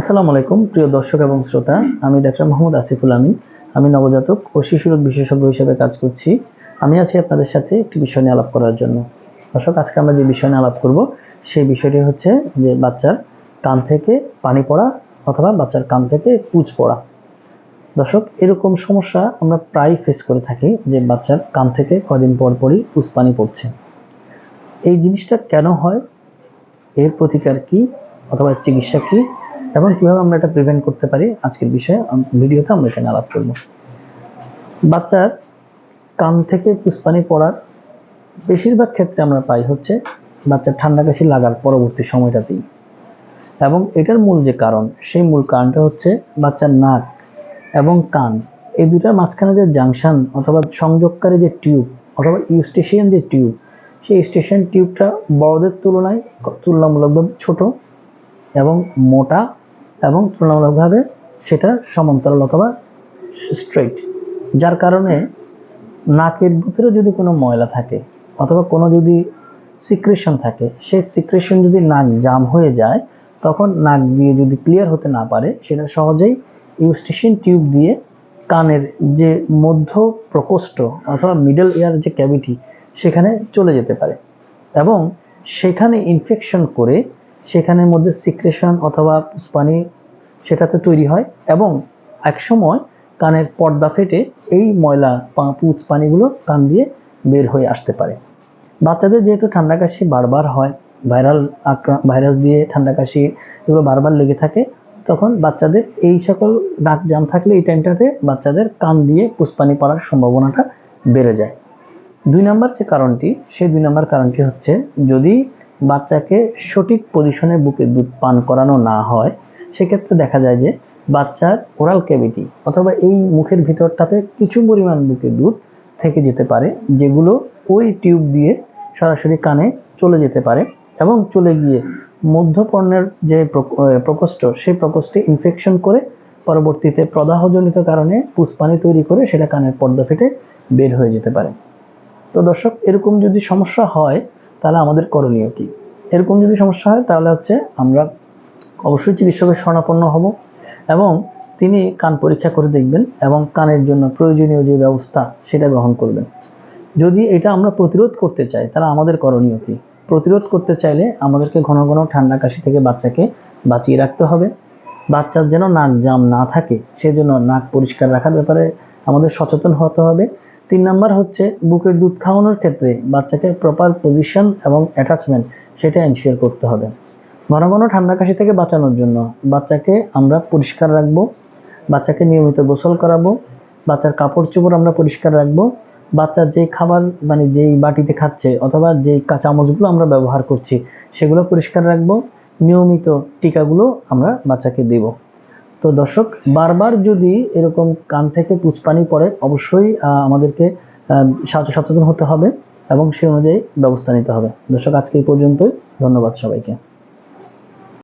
আসসালামু আলাইকুম, প্রিয় দর্শক এবং শ্রোতা। আমি ডাক্তার মোহাম্মদ আসিফুল আমিন। আমি নবজাতক ও শিশুরোগ বিশেষজ্ঞ হিসেবে কাজ করছি। আমি আছি আপনাদের সাথে একটি বিষয় নিয়ে আলাপ করার জন্য। দর্শক, আজকে আমরা যে বিষয় নিয়ে আলাপ করব, সেই বিষয়টি হচ্ছে যে বাচ্চার কান থেকে পানি পড়া অথবা বাচ্চার কান থেকে পুজ পড়া। দর্শক, এরকম সমস্যা আমরা প্রায় ফেস করে থাকি যে বাচ্চার কান থেকে কদিন পর পরই পুজ পানি পড়ছে। এই জিনিসটা কেন হয়? এর প্রতিকার কি? অথবা চিকিৎসা কি? এবং কীভাবে আমরা এটা প্রিভেন্ট করতে পারি আজকের বিষয়ে ভিডিওতে আমরা এখানে আলাপ করব। বাচ্চার কান থেকে পুষ্পানি পড়ার বেশিরভাগ ক্ষেত্রে আমরা পাই হচ্ছে বাচ্চার ঠান্ডা কাশি লাগার পরবর্তী সময়টাতেই। এবং এটার মূল যে কারণ, সেই মূল কারণটা হচ্ছে বাচ্চার নাক এবং কান, এই দুটার মাঝখানে যে জাংশন অথবা সংযোগকারী যে টিউব অথবা ইউস্টেশিয়ান যে টিউব সেই স্টেশন টিউবটা বড়দের তুলনায় তুলনামূলকভাবে ছোট এবং মোটা এবং তুলনামূলকভাবে সেটা সমান্তরাল অথবা স্ট্রেট যার কারণে নাকের ভিতরে যদি কোনো ময়লা থাকে অথবা কোনো যদি সিক্রেশন থাকে, সেই সিক্রেশন যদি নাক জাম হয়ে যায়, তখন নাক দিয়ে যদি ক্লিয়ার হতে না পারে, সেটা সহজেই ইউস্টেশন টিউব দিয়ে কানের যে মধ্য প্রকোষ্ঠ অথবা মিডল এয়ার যে ক্যাভিটি সেখানে চলে যেতে পারে। এবং সেখানে ইনফেকশন করে সেখানের মধ্যে সিক্রেশন অথবা পুষ্পানি সেটাতে তৈরি হয় এবং একসময় কানের পর্দা ফেটে এই ময়লা পুজ কান দিয়ে বের হয়ে আসতে পারে। বাচ্চাদের যেহেতু ঠান্ডা কাশি বারবার হয়, ভাইরাল আক্রা ভাইরাস দিয়ে ঠান্ডা কাশি এগুলো বারবার লেগে থাকে, তখন বাচ্চাদের এই সকল নাক জাম থাকলে এই টাইমটাতে বাচ্চাদের কান দিয়ে পুষ্পানি পড়ার সম্ভাবনাটা বেড়ে যায়। দুই নাম্বার যে কারণটি, সেই দুই নাম্বার কারণটি হচ্ছে যদি বাচ্চাকে সঠিক পজিশনে বুকে দুধ পান করানো না হয়, সেক্ষেত্রে দেখা যায় যে বাচ্চার ওরাল ক্যাভিটি অথবা এই মুখের ভিতরটাতে কিছু পরিমাণ বুকে দুধ থেকে যেতে পারে, যেগুলো ওই টিউব দিয়ে সরাসরি কানে চলে যেতে পারে এবং চলে গিয়ে মধ্যপর্ণের যে প্রকোষ্ঠ, সেই প্রকোষ্ঠে ইনফেকশন করে পরবর্তীতে প্রদাহজনিত কারণে পুষ্পানি তৈরি করে সেটা কানের পর্দা ফেটে বের হয়ে যেতে পারে। তো দর্শক, এরকম যদি সমস্যা হয় তাহলে আমাদের করণীয় কি? এরকম যদি সমস্যা হয়, তাহলে হচ্ছে আমরা অবশ্যই চিকিৎসকের শরণাপন্ন হব এবং তিনি কান পরীক্ষা করে দেখবেন এবং কানের জন্য প্রয়োজনীয় যে ব্যবস্থা, সেটা গ্রহণ করবেন। যদি এটা আমরা প্রতিরোধ করতে চাই, তাহলে আমাদের করণীয় কি? প্রতিরোধ করতে চাইলে আমাদেরকে ঘন ঘন ঠান্ডা কাশি থেকে বাচ্চাকে বাঁচিয়ে রাখতে হবে। বাচ্চার যেন নাক জাম না থাকে, সেজন্য নাক পরিষ্কার রাখার ব্যাপারে আমাদের সচেতন হতে হবে। তিন নাম্বার হচ্ছে বুকের দুধ খাওয়ানোর ক্ষেত্রে বাচ্চাকে প্রপার পজিশন এবং অ্যাটাচমেন্ট সেটা এনশিওর করতে হবে। ঘন ঘন ঠান্ডা কাশি থেকে বাঁচানোর জন্য বাচ্চাকে আমরা পরিষ্কার রাখব, বাচ্চাকে নিয়মিত গোসল করাবো, বাচ্চার কাপড় চোপড় আমরা পরিষ্কার রাখব, বাচ্চা যে খাবার মানে যেই বাটিতে খাচ্ছে অথবা যেই চামচগুলো আমরা ব্যবহার করছি সেগুলো পরিষ্কার রাখব, নিয়মিত টিকাগুলো আমরা বাচ্চাকে দেব। তো দর্শক, বারবার যদি এরকম কান থেকে পুষ্পানি পড়ে, অবশ্যই আমাদেরকে সচেতন হতে হবে এবং সে অনুযায়ী ব্যবস্থা নিতে হবে। দর্শক, আজকে এই পর্যন্তই। ধন্যবাদ সবাইকে।